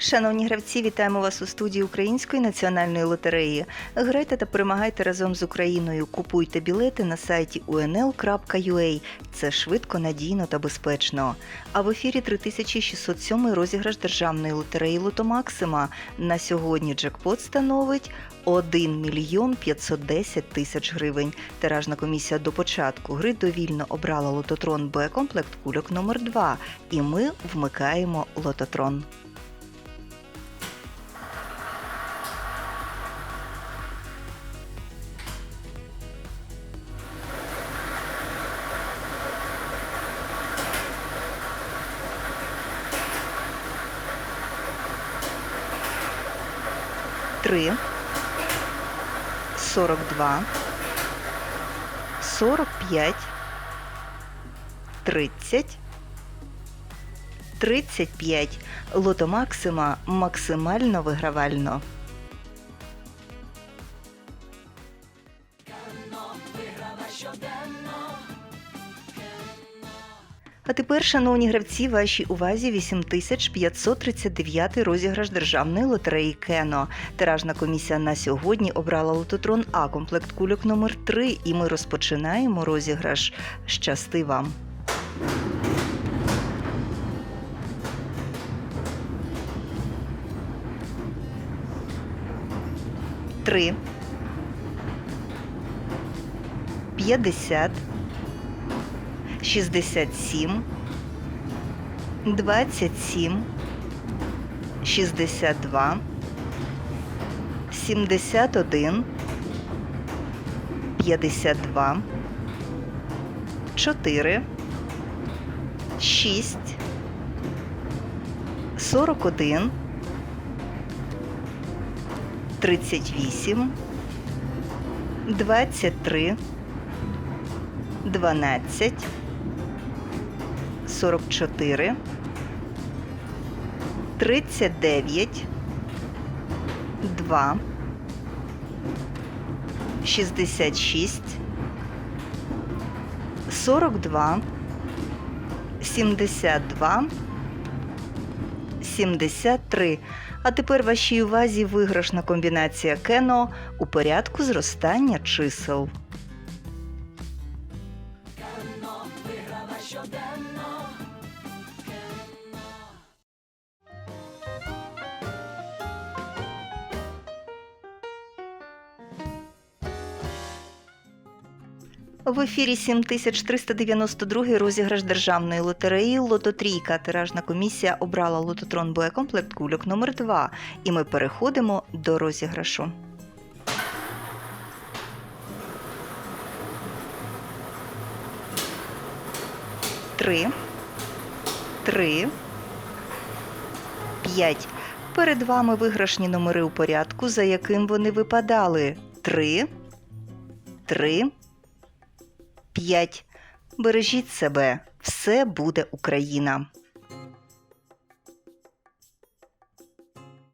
Шановні гравці, вітаємо вас у студії Української національної лотереї. Грайте та перемагайте разом з Україною. Купуйте білети на сайті unl.ua. Це швидко, надійно та безпечно. А в ефірі 3607 розіграш державної лотереї Лотомаксима. На сьогодні джекпот становить 1 мільйон 510 тисяч гривень. Тиражна комісія до початку гри довільно обрала лототрон Б комплект кульок номер 2 І ми вмикаємо лототрон. Три, сорок два, сорок п'ять, тридцять, тридцять п'ять. Лото Максима максимально вигравально. А тепер, шановні гравці, вашій увазі 8539 розіграш державної лотереї Кено. Тиражна комісія на сьогодні обрала лототрон А комплект кульок номер 3 і ми розпочинаємо розіграш. Щасти вам! Три. П'ятдесят. 67, 27, 62, 71, 52, 4, 6, 41, 38, 23, 12, 44, 39, 2, 66, 42, 72, 73. А тепер вашій увазі виграшна комбінація кено у порядку зростання чисел. В ефірі 7392 розіграш державної лотереї Лототрійка. Тиражна комісія обрала лототрон боєкомплект кульок номер 2 І ми переходимо до розіграшу. Три, три, п'ять. Перед вами виграшні номери у порядку, за яким вони випадали. Три, три, п'ять. Бережіть себе, все буде Україна.